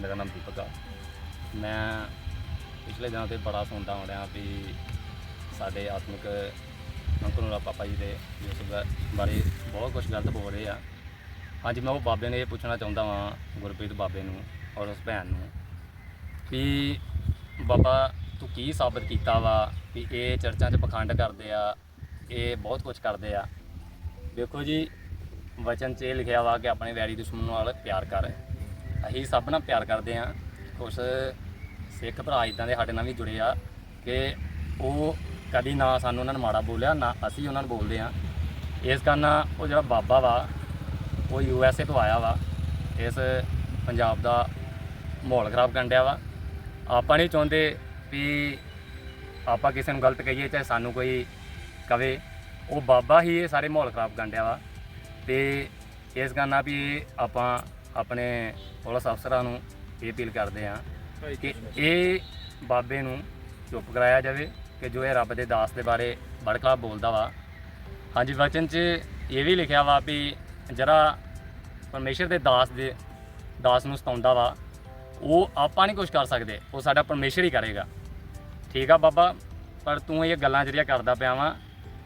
ਮੇਰਾ ਨਾਮ ਦੀਪਕ ਆ। ਮੈਂ ਪਿਛਲੇ ਦਿਨਾਂ ਤੇ ਬੜਾ ਸੁਣਦਾ ਹੋ ਰਿਹਾ ਵੀ ਸਾਡੇ ਆਤਮਿਕ ਅੰਕਲ ਨੂੰ ਪਾਪਾ ਜੀ ਦੇ ਯੂਸਫ ਬਾਰੇ ਬਹੁਤ ਕੁਝ ਗਲਤ ਬੋਲ ਰਹੇ ਆ। ਹਾਂਜੀ, ਮੈਂ ਉਹ ਬਾਬੇ ਨੇ ਇਹ ਪੁੱਛਣਾ ਚਾਹੁੰਦਾ ਵਾਂ, ਗੁਰਪ੍ਰੀਤ ਬਾਬੇ ਨੂੰ ਔਰ ਉਸ ਭੈਣ ਨੂੰ ਵੀ ਬਾਬਾ ਤੂੰ ਕੀ ਸਾਬਤ ਕੀਤਾ ਵਾ ਵੀ ਇਹ ਚਰਚਾਂ 'ਚ ਪਖੰਡ ਕਰਦੇ ਆ, ਇਹ ਬਹੁਤ ਕੁਝ ਕਰਦੇ ਆ। ਦੇਖੋ ਜੀ, ਵਚਨ 'ਚ ਇਹ ਲਿਖਿਆ ਵਾ ਕਿ ਆਪਣੇ ਵੈਰੀ ਦੁਸ਼ਮਣ ਨਾਲ ਪਿਆਰ ਕਰ। ਅਸੀਂ ਸਭ ਨਾਲ ਪਿਆਰ ਕਰਦੇ ਆ ਕੁਛ ਸਿੱਖ ਭਰਾ ਇਦਾਂ ਦੇ ਸਾਡੇ ਨਾਲ ਵੀ ਜੁੜੇ ਆ ਕਿ ਉਹ ਕਦੀ ਨਾ ਸਾਨੂੰ ਉਹਨਾਂ ਨੇ ਮਾੜਾ ਬੋਲਿਆ ਨਾ ਅਸੀਂ ਉਹਨਾਂ ਨੂੰ ਬੋਲਦੇ ਆ ਇਸ ਕਾਰਨ ਉਹ ਜਿਹੜਾ ਬਾਬਾ ਵਾ ਉਹ ਯੂ ਐਸ ਏ ਤੋਂ ਆਇਆ ਵਾ। ਇਸ ਪੰਜਾਬ ਦਾ ਮਾਹੌਲ ਖਰਾਬ ਕਰਨ ਡਿਆ ਵਾ। ਆਪਾਂ ਨਹੀਂ ਚਾਹੁੰਦੇ ਵੀ ਆਪਾਂ ਕਿਸੇ ਨੂੰ ਗਲਤ ਕਹੀਏ ਚਾਹੇ ਸਾਨੂੰ ਕੋਈ ਕਵੇ। ਉਹ ਬਾਬਾ ਹੀ ਇਹ ਸਾਰੇ ਮਾਹੌਲ ਖਰਾਬ ਕਰਨ ਡਿਆ ਵਾ। ਤੇ ਇਸ ਕਾਰਨ ਆ ਵੀ ਆਪਾਂ ਆਪਣੇ ਪੁਲਿਸ ਅਫਸਰਾਂ ਨੂੰ ਇਹ ਅਪੀਲ ਕਰਦੇ ਆ ਕਿ ਇਹ ਬਾਬੇ ਨੂੰ ਚੁੱਪ ਕਰਾਇਆ ਜਾਵੇ। ਕਿ ਜੋ ਇਹ ਰੱਬ ਦੇ ਦਾਸ ਦੇ ਬਾਰੇ ਬੜਕਲਾ ਬੋਲਦਾ ਵਾ। ਹਾਂਜੀ, ਵਚਨ 'ਚ ਇਹ ਵੀ ਲਿਖਿਆ ਵਾ ਵੀ ਜਿਹੜਾ ਪਰਮੇਸ਼ਰ ਦੇ ਦਾਸ ਦੇ ਦਾਸ ਨੂੰ ਸਤਾਉਂਦਾ ਵਾ, ਉਹ ਆਪਾਂ ਨਹੀਂ ਕੁਝ ਕਰ ਸਕਦੇ, ਉਹ ਸਾਡਾ ਪਰਮੇਸ਼ਰ ਹੀ ਕਰੇਗਾ। ਠੀਕ ਆ ਬਾਬਾ, ਪਰ ਤੂੰ ਇਹ ਗੱਲਾਂ ਜਿਹੜੀਆਂ ਕਰਦਾ ਪਿਆ ਵਾ,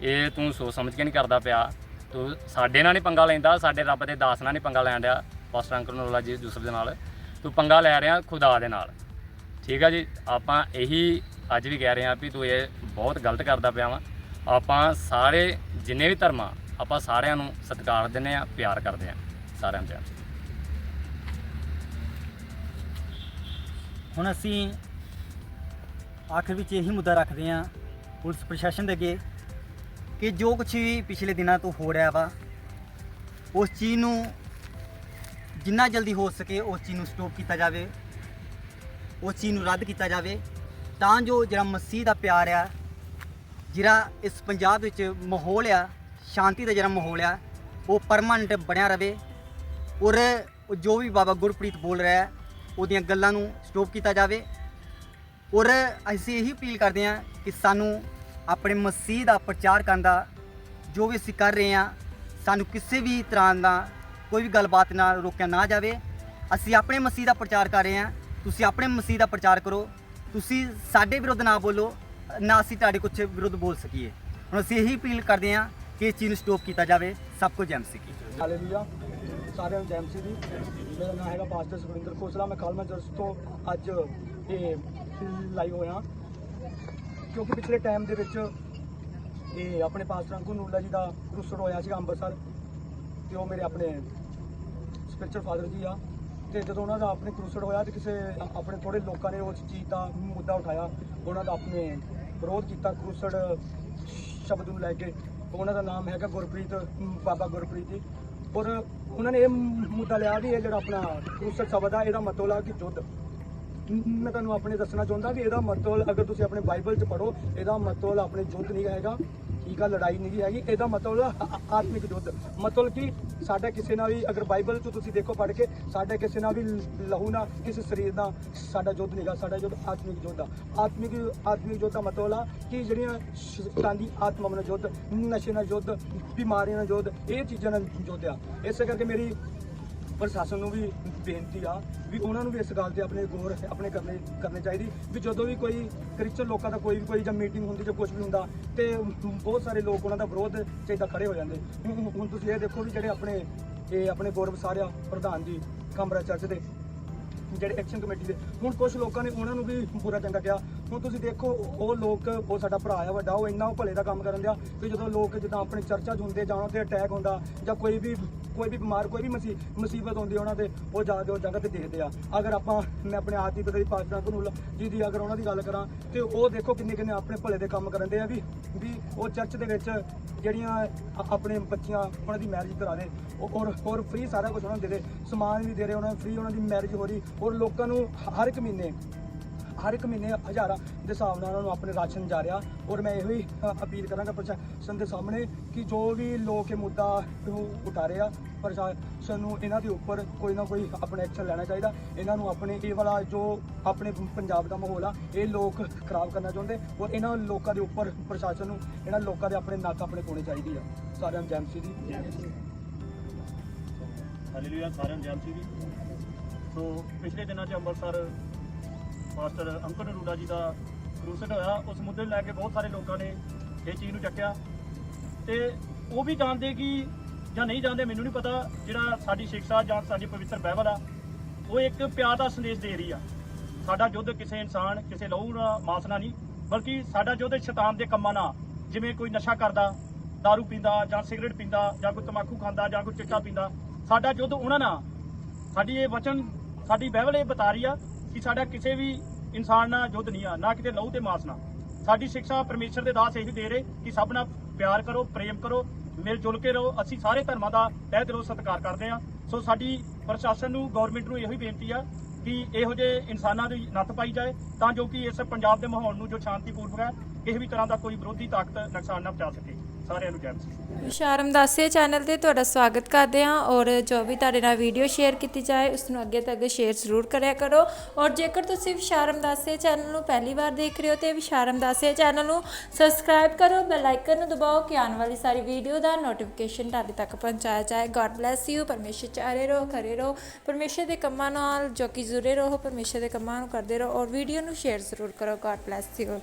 ਇਹ ਤੂੰ ਸੋਚ ਸਮਝ ਕੇ ਨਹੀਂ ਕਰਦਾ ਪਿਆ। ਤੂੰ ਸਾਡੇ ਨਾਲ ਨਹੀਂ ਪੰਗਾ ਲੈਂਦਾ, ਸਾਡੇ ਰੱਬ ਦੇ ਦਾਸ ਨਾਲ ਨਹੀਂ ਪੰਗਾ ਲੈਣ ਡਿਆ, ਪਾਸਟਰ ਅੰਕਲ ਨੋਲਾ ਜੀ ਦੂਸਰੇ ਦੇ ਨਾਲ। ਤੂੰ ਪੰਗਾ ਲੈ ਰਿਹਾ ਖੁਦਾ ਦੇ ਨਾਲ। ਠੀਕ ਆ ਜੀ, ਆਪਾਂ ਇਹੀ ਅੱਜ ਵੀ ਕਹਿ ਰਹੇ ਹਾਂ ਵੀ ਤੂੰ ਇਹ ਬਹੁਤ ਗਲਤ ਕਰਦਾ ਪਿਆ ਵਾ। ਆਪਾਂ ਸਾਰੇ ਜਿੰਨੇ ਵੀ ਧਰਮਾਂ ਆਪਾਂ ਸਾਰਿਆਂ ਨੂੰ ਸਤਿਕਾਰ ਦਿੰਦੇ ਆ ਪਿਆਰ ਕਰਦੇ ਆ ਸਾਰਿਆਂ ਨੂੰ ਹੁਣ ਅਸੀਂ ਆਖਰ ਵਿੱਚ ਇਹੀ ਮੁੱਦਾ ਰੱਖਦੇ ਹਾਂ ਪੁਲਿਸ ਪ੍ਰਸ਼ਾਸਨ ਦੇ ਅੱਗੇ ਕਿ ਜੋ ਕੁਝ ਵੀ ਪਿਛਲੇ ਦਿਨਾਂ ਤੋਂ ਹੋ ਰਿਹਾ ਵਾ, ਉਸ ਚੀਜ਼ ਨੂੰ ਜਿੰਨਾ ਜਲਦੀ ਹੋ ਸਕੇ ਉਸ ਚੀਜ਼ ਨੂੰ ਸਟਾਪ ਕੀਤਾ ਜਾਵੇ, ਉਸ ਚੀਜ਼ ਨੂੰ ਰੱਦ ਕੀਤਾ ਜਾਵੇ। ਤਾਂ ਜੋ ਜਿਹੜਾ ਮਸੀਹ ਦਾ ਪਿਆਰ ਆ, ਜਿਹੜਾ ਇਸ ਪੰਜਾਬ ਵਿੱਚ ਮਾਹੌਲ ਆ, ਸ਼ਾਂਤੀ ਦਾ ਜਿਹੜਾ ਮਾਹੌਲ ਆ, ਉਹ ਪਰਮਾਨੈਂਟ ਬਣਿਆ ਰਵੇ ਔਰ ਜੋ ਵੀ ਬਾਬਾ ਗੁਰਪ੍ਰੀਤ ਬੋਲ ਰਿਹਾ ਹੈ, ਉਹਦੀਆਂ ਗੱਲਾਂ ਨੂੰ ਸਟਾਪ ਕੀਤਾ ਜਾਵੇ ਔਰ ਅਸੀਂ ਇਹੀ ਅਪੀਲ ਕਰਦੇ ਹਾਂ ਕਿ ਸਾਨੂੰ ਆਪਣੇ ਮਸੀਹ ਦਾ ਪ੍ਰਚਾਰ ਕਰਨ ਦਾ, ਜੋ ਵੀ ਅਸੀਂ ਕਰ ਰਹੇ ਹਾਂ, ਸਾਨੂੰ ਕਿਸੇ ਵੀ ਤਰ੍ਹਾਂ ਦਾ ਕੋਈ ਵੀ ਗੱਲਬਾਤ ਨਾਲ ਰੋਕਿਆ ਨਾ ਜਾਵੇ। ਅਸੀਂ ਆਪਣੇ ਮਸੀਹ ਦਾ ਪ੍ਰਚਾਰ ਕਰ ਰਹੇ ਹਾਂ, ਤੁਸੀਂ ਆਪਣੇ ਮਸੀਹ ਦਾ ਪ੍ਰਚਾਰ ਕਰੋ। ਤੁਸੀਂ ਸਾਡੇ ਵਿਰੁੱਧ ਨਾ ਬੋਲੋ, ਨਾ ਅਸੀਂ ਤੁਹਾਡੇ ਕੁਛ ਵਿਰੁੱਧ ਬੋਲ ਸਕੀਏ। ਹੁਣ ਅਸੀਂ ਇਹੀ ਅਪੀਲ ਕਰਦੇ ਹਾਂ ਕਿ ਇਸ ਚੀਜ਼ ਨੂੰ ਸਟਾਪ ਕੀਤਾ ਜਾਵੇ, ਸਭ ਕੁਝ ਜੈਮ ਸਿੱਕੀ ਹਾਲੇਲੂਇਆ ਸਾਰਿਆਂ ਨੂੰ ਜੈਮਸੀ ਦੀ ਮੇਰਾ ਨਾਮ ਹੈਗਾ ਪਾਸਟਰ ਸੁਖਵਿੰਦਰ ਖੋਸਲਾ। ਮੈਂ ਖਾਲਮਾ ਚਰਚ ਤੋਂ ਅੱਜ ਇਹ ਲਾਈਵ ਹੋਇਆ। ਕਿਉਂਕਿ ਪਿਛਲੇ ਟਾਈਮ ਦੇ ਵਿੱਚ ਇਹ ਆਪਣੇ ਪਾਸਟਰ ਅੰਕੂ ਨੂਰਲਾ ਜੀ ਦਾ ਕਰੂਸਡ ਹੋਇਆ ਸੀਗਾ ਅੰਮ੍ਰਿਤਸਰ ਤੇ ਉਹ ਮੇਰੇ ਆਪਣੇ ਸਪਿਰਚੁਅਲ ਫਾਦਰ ਜੀ ਆ। ਤੇ ਜਦੋਂ ਉਹਨਾਂ ਦਾ ਆਪਣੇ ਕਰੂਸਡ ਹੋਇਆ ਤੇ ਕਿਸੇ ਆਪਣੇ ਥੋੜੇ ਲੋਕਾਂ ਨੇ ਉਸ ਚੀਜ਼ ਦਾ ਮੁੱਦਾ ਉਠਾਇਆ, ਉਹਨਾਂ ਦਾ ਆਪਣੇ ਵਿਰੋਧ ਕੀਤਾ ਕਰੂਸਡ ਸ਼ਬਦ ਨੂੰ ਲੈ ਕੇ। ਉਹਨਾਂ ਦਾ ਨਾਮ ਹੈਗਾ ਗੁਰਪ੍ਰੀਤ ਬਾਬਾ ਗੁਰਪ੍ਰੀਤ ਜੀ। ਔਰ ਉਹਨਾਂ ਨੇ ਇਹ ਮੁੱਦਾ ਲਿਆ ਵੀ ਇਹ ਜਿਹੜਾ ਆਪਣਾ ਕਰੂਸਡ ਸ਼ਬਦ ਆ, ਇਹਦਾ ਮਤਲਬ ਆ ਕਿ ਯੁੱਧ ਮੈਂ ਤੁਹਾਨੂੰ ਆਪਣੇ ਦੱਸਣਾ ਚਾਹੁੰਦਾ ਵੀ ਇਹਦਾ ਮਤਲਬ ਅਗਰ ਤੁਸੀਂ ਆਪਣੇ ਬਾਈਬਲ 'ਚ ਪੜੋ ਇਹਦਾ ਮਤਲਬ ਆਪਣੇ ਯੁੱਧ ਨਹੀਂ ਹੈਗਾ। ਠੀਕ ਆ, ਲੜਾਈ ਨਹੀਂ ਹੈਗੀ। ਇਹਦਾ ਮਤਲਬ ਆਤਮਿਕ ਯੁੱਧ ਮਤਲਬ ਕਿ ਸਾਡਾ ਕਿਸੇ ਨਾਲ ਵੀ ਅਗਰ ਬਾਈਬਲ 'ਚ ਤੁਸੀਂ ਦੇਖੋ ਪੜ੍ਹ ਕੇ, ਸਾਡਾ ਕਿਸੇ ਨਾਲ ਵੀ ਲਹੂ ਨਾਲ ਕਿਸੇ ਸਰੀਰ ਨਾਲ ਸਾਡਾ ਯੁੱਧ ਨਹੀਂਗਾ ਸਾਡਾ ਯੁੱਧ ਆਤਮਿਕ ਯੁੱਧ ਆ। ਆਤਮਿਕ ਆਤਮਿਕ ਯੁੱਧ ਦਾ ਮਤਲਬ ਆ ਕਿ ਜਿਹੜੀਆਂ ਸ਼ੈਤਾਨ ਦੀ ਆਤਮਾ ਨਾਲ ਯੁੱਧ, ਨਸ਼ੇ ਨਾਲ ਯੁੱਧ, ਬਿਮਾਰੀਆਂ ਨਾਲ ਯੁੱਧ, ਇਹ ਚੀਜ਼ਾਂ ਨਾਲ ਯੁੱਧ ਆ। ਇਸੇ ਕਰਕੇ ਮੇਰੀ ਪ੍ਰਸ਼ਾਸਨ ਨੂੰ ਵੀ ਬੇਨਤੀ ਆ ਵੀ ਉਹਨਾਂ ਨੂੰ ਵੀ ਇਸ ਗੱਲ ਤੇ ਆਪਣੇ ਗੌਰ ਆਪਣੇ ਕਰਨੇ ਕਰਨੇ ਚਾਹੀਦੀ ਵੀ ਜਦੋਂ ਵੀ ਕੋਈ ਕ੍ਰਿਸਚਨ ਲੋਕਾਂ ਦਾ ਕੋਈ ਵੀ ਕੋਈ ਜਾਂ ਮੀਟਿੰਗ ਹੁੰਦੀ ਜਾਂ ਕੁਝ ਵੀ ਹੁੰਦਾ ਤੇ ਬਹੁਤ ਸਾਰੇ ਲੋਕ ਉਹਨਾਂ ਦਾ ਵਿਰੋਧ ਚਾਹੀਦਾ ਖੜੇ ਹੋ ਜਾਂਦੇ। ਹੁਣ ਹੁਣ ਤੁਸੀਂ ਇਹ ਦੇਖੋ ਵੀ ਜਿਹੜੇ ਆਪਣੇ ਇਹ ਆਪਣੇ ਗੌਰਵ ਸਾਰਿਆ ਪ੍ਰਧਾਨ ਜੀ ਕਮਰਾ ਚਰਚ ਦੇ ਜਿਹੜੇ ਐਕਸ਼ਨ ਕਮੇਟੀ ਦੇ, ਹੁਣ ਕੁਝ ਲੋਕਾਂ ਨੇ ਉਹਨਾਂ ਨੂੰ ਵੀ ਬੁਰਾ ਚੰਗਾ ਕਿਹਾ। ਹੁਣ ਤੁਸੀਂ ਦੇਖੋ ਉਹ ਲੋਕ, ਉਹ ਸਾਡਾ ਭਰਾ ਆ ਵੱਡਾ, ਉਹ ਇੰਨਾ ਉਹ ਭਲੇ ਦਾ ਕੰਮ ਕਰਨ ਦਿਆ ਕਿ ਜਦੋਂ ਲੋਕ ਜਿੱਦਾਂ ਆਪਣੇ ਚਰਚਾ 'ਚ ਹੁੰਦੇ ਜਾਂ ਉਹਨਾਂ ਤੇ ਅਟੈਕ ਹੁੰਦਾ ਜਾਂ ਕੋਈ ਵੀ ਕੋਈ ਵੀ ਬਿਮਾਰ, ਕੋਈ ਵੀ ਮੁਸੀ- ਮੁਸੀਬਤ ਆਉਂਦੀ ਉਹਨਾਂ ਤੇ, ਉਹ ਜਾ ਕੇ ਉਹ ਜਗ੍ਹਾ ਤੇ ਦੇਖਦੇ ਆ। ਅਗਰ ਆਪਾਂ, ਮੈਂ ਆਪਣੇ ਆਪ ਦੀ ਬਦਲੀ ਪਾਸਟਰ ਕੋਲ ਜੀ ਦੀ ਅਗਰ ਉਹਨਾਂ ਦੀ ਗੱਲ ਕਰਾਂ, ਤੇ ਉਹ ਦੇਖੋ ਕਿੰਨੇ ਕਿੰਨੇ ਆਪਣੇ ਭਲੇ ਦੇ ਕੰਮ ਕਰਦੇ ਆ ਵੀ ਵੀ ਉਹ ਚਰਚ ਦੇ ਵਿੱਚ ਜਿਹੜੀਆਂ ਆਪਣੇ ਬੱਚੀਆਂ ਉਹਨਾਂ ਦੀ ਮੈਰਿਜ ਕਰਾ ਦੇ। ਔਰ ਔਰ ਫ੍ਰੀ ਸਾਰਾ ਕੁਝ ਉਹਨਾਂ ਨੂੰ ਦੇ ਦੇ। ਸਮਾਨ ਵੀ ਦੇ ਰਹੇ, ਉਹਨਾਂ ਨੂੰ ਫ੍ਰੀ ਉਹਨਾਂ ਦੀ ਮੈਰਿਜ ਹੋ ਰਹੀ। ਔਰ ਲੋਕਾਂ ਨੂੰ ਹਰ ਇੱਕ ਮਹੀਨੇ ਹਰ ਇੱਕ ਮਹੀਨੇ ਹਜ਼ਾਰਾਂ ਦੇ ਹਿਸਾਬ ਨਾਲ ਉਹਨਾਂ ਨੂੰ ਆਪਣੇ ਰਾਸ਼ਨ ਜਾ ਰਿਹਾ। ਔਰ ਮੈਂ ਇਹੋ ਹੀ ਅ, ਅਪੀਲ ਕਰਾਂਗਾ ਪ੍ਰਸ਼ਾਸਨ ਦੇ ਸਾਹਮਣੇ ਕਿ ਜੋ ਵੀ ਲੋਕ ਇਹ ਮੁੱਦਾ ਉਹ ਉਠਾ ਰਹੇ ਆ ਪ੍ਰਸ਼ਾਸਨ ਨੂੰ ਇਹਨਾਂ ਦੇ ਉੱਪਰ ਕੋਈ ਨਾ ਕੋਈ ਆਪਣਾ ਐਕਸ਼ਨ ਲੈਣਾ ਚਾਹੀਦਾ। ਇਹਨਾਂ ਨੂੰ ਆਪਣੇ ਇਹ ਵਾਲਾ ਜੋ ਆਪਣੇ ਪੰਜਾਬ ਦਾ ਮਾਹੌਲ ਆ ਇਹ ਲੋਕ ਖਰਾਬ ਕਰਨਾ ਚਾਹੁੰਦੇ। ਔਰ ਇਹਨਾਂ ਲੋਕਾਂ ਦੇ ਉੱਪਰ ਪ੍ਰਸ਼ਾਸਨ ਨੂੰ ਇਹਨਾਂ ਲੋਕਾਂ ਦੇ ਆਪਣੇ ਨੱਕ ਆਪਣੇ ਪਾਉਣੇ ਚਾਹੀਦੀ ਆ। ਸਾਰਿਆਂ ਨੂੰ ਜੈਮਸੀ ਦੀ। ਹਾਲੇਲੂਇਆ ਸਾਰਿਆਂ ਨੂੰ ਜੈਮ ਸੀ ਸੋ ਪਿਛਲੇ ਦਿਨਾਂ 'ਚ ਅੰਮ੍ਰਿਤਸਰ ਮਾਸਟਰ ਅੰਕਰ ਅਰੋੜਾ ਜੀ ਦਾ ਕਰੂਸਡ ਹੋਇਆ। ਉਸ ਮੁੱਦੇ ਨੂੰ ਲੈ ਕੇ ਬਹੁਤ ਸਾਰੇ ਲੋਕਾਂ ਨੇ ਇਹ ਚੀਜ਼ ਨੂੰ ਚੱਕਿਆ। ਤੇ ਉਹ ਵੀ ਜਾਣਦੇ ਕਿ ਜਾਂ ਨਹੀਂ ਜਾਣਦੇ, ਮੈਨੂੰ ਨਹੀਂ ਪਤਾ ਜਿਹੜਾ ਸਾਡੀ ਸਿੱਖਿਆ ਜਾਂ ਸਾਡੀ ਪਵਿੱਤਰ ਬਾਈਬਲ ਆ, ਉਹ ਇੱਕ ਪਿਆਰ ਦਾ ਸੰਦੇਸ਼ ਦੇ ਰਹੀ ਆ। ਸਾਡਾ ਯੁੱਧ ਕਿਸੇ ਇਨਸਾਨ, ਕਿਸੇ ਲਹੂ ਨਾਲ ਮਾਸ ਨਾਲ ਨਹੀਂ, ਬਲਕਿ ਸਾਡਾ ਯੁੱਧ ਸ਼ੈਤਾਨ ਦੇ ਕੰਮਾਂ ਨਾਲ। ਜਿਵੇਂ ਕੋਈ ਨਸ਼ਾ ਕਰਦਾ ਦਾਰੂ ਪੀਂਦਾ ਜਾਂ ਸਿਗਰਟ ਪੀਂਦਾ ਜਾਂ ਕੋਈ ਤਮਾਕੂ ਖਾਂਦਾ ਜਾਂ ਕੋਈ ਚਿੱਟਾ ਪੀਂਦਾ, ਸਾਡਾ ਯੁੱਧ ਉਹਨਾਂ ਨਾਲ। ਸਾਡੀ ਇਹ ਵਚਨ, ਸਾਡੀ ਬਾਈਬਲ ਇਹ ਬਤਾ ਰਹੀ ਆ ਕਿ ਸਾਡਾ ਕਿਸੇ ਵੀ ਇਨਸਾਨ ਨਾਲ ਯੁੱਧ ਨਹੀਂ ਆ, ਨਾ ਕਿਤੇ ਲਹੂ ਤੇ ਮਾਸ ਨਾਲ। ਸਾਡੀ ਸਿੱਖਿਆ ਪਰਮੇਸ਼ਰ ਦੇ ਦਾਸ ਇਹੀ ਦੇ ਰਹੇ ਕਿ ਸਭ ਨਾਲ ਪਿਆਰ ਕਰੋ, ਪ੍ਰੇਮ ਕਰੋ, ਮਿਲ ਜੁਲ ਕੇ ਰਹੋ। ਅਸੀਂ ਸਾਰੇ ਧਰਮਾਂ ਦਾ ਤਹਿ ਦਿਲੋਂ ਸਤਿਕਾਰ ਕਰਦੇ ਹਾਂ। ਸੋ ਸਾਡੀ ਪ੍ਰਸ਼ਾਸਨ ਨੂੰ ਗਵਰਨਮੈਂਟ ਨੂੰ ਇਹੋ ਹੀ ਬੇਨਤੀ ਆ ਕਿ ਇਹੋ ਜਿਹੇ ਇਨਸਾਨਾਂ ਦੀ ਨੱਥ ਪਾਈ ਜਾਏ, ਤਾਂ ਜੋ ਕਿ ਇਸ ਪੰਜਾਬ ਦੇ ਮਾਹੌਲ ਨੂੰ ਜੋ ਸ਼ਾਂਤੀਪੂਰਵਕ ਹੈ, ਕਿਸੇ ਵੀ ਤਰ੍ਹਾਂ ਦਾ ਕੋਈ ਵਿਰੋਧੀ ਤਾਕਤ ਨੁਕਸਾਨ ਨਾ ਪਹੁੰਚਾ ਸਕੇ। ਸਾਰਿਆਂ ਨੂੰ ਜੈ ਮਸੀਹ ਦਾਸੇ ਚੈਨਲ ਤੇ ਤੁਹਾਡਾ ਸਵਾਗਤ ਕਰਦੇ ਹਾਂ ਔਰ ਜੋ ਵੀ ਤੁਹਾਡੇ ਨਾਲ ਵੀਡੀਓ ਸ਼ੇਅਰ ਕੀਤੀ ਜਾਏ, ਉਸ ਨੂੰ ਅੱਗੇ ਤੱਕ ਸ਼ੇਅਰ ਜ਼ਰੂਰ ਕਰਿਆ ਕਰੋ। ਔਰ ਜੇਕਰ ਤੁਸੀਂ ਵਿਸ਼ਾਰਮ ਦਾਸੇ ਚੈਨਲ ਨੂੰ ਪਹਿਲੀ ਵਾਰ ਦੇਖ ਰਹੇ ਹੋ ਤੇ ਵਿਸ਼ਾਰਮ ਦਾਸੇ ਚੈਨਲ ਨੂੰ ਸਬਸਕ੍ਰਾਈਬ ਕਰੋ, ਬੈਲ ਆਈਕਨ ਨੂੰ ਦਬਾਓ ਕਿ ਆਉਣ ਵਾਲੀ ਸਾਰੀ ਵੀਡੀਓ ਦਾ ਨੋਟੀਫਿਕੇਸ਼ਨ ਤੁਹਾਡੇ ਤੱਕ ਪਹੁੰਚਾਇਆ ਜਾਏ। ਗੋਡ ਬlesਸ ਯੂ ਪਰਮੇਸ਼ਰ ਚਾਰੇ ਰਹੋ, ਖਰੇ ਰਹੋ। ਪਰਮੇਸ਼ਰ ਦੇ ਕੰਮਾਂ ਨਾਲ ਜੋ ਕਿ ਜੁੜੇ ਰਹੋ, ਪਰਮੇਸ਼ਰ ਦੇ ਕੰਮਾਂ ਨੂੰ ਕਰਦੇ ਰਹੋ। ਔਰ ਵੀਡੀਓ ਨੂੰ ਸ਼ੇਅਰ ਜ਼ਰੂਰ ਕਰੋ। God bless you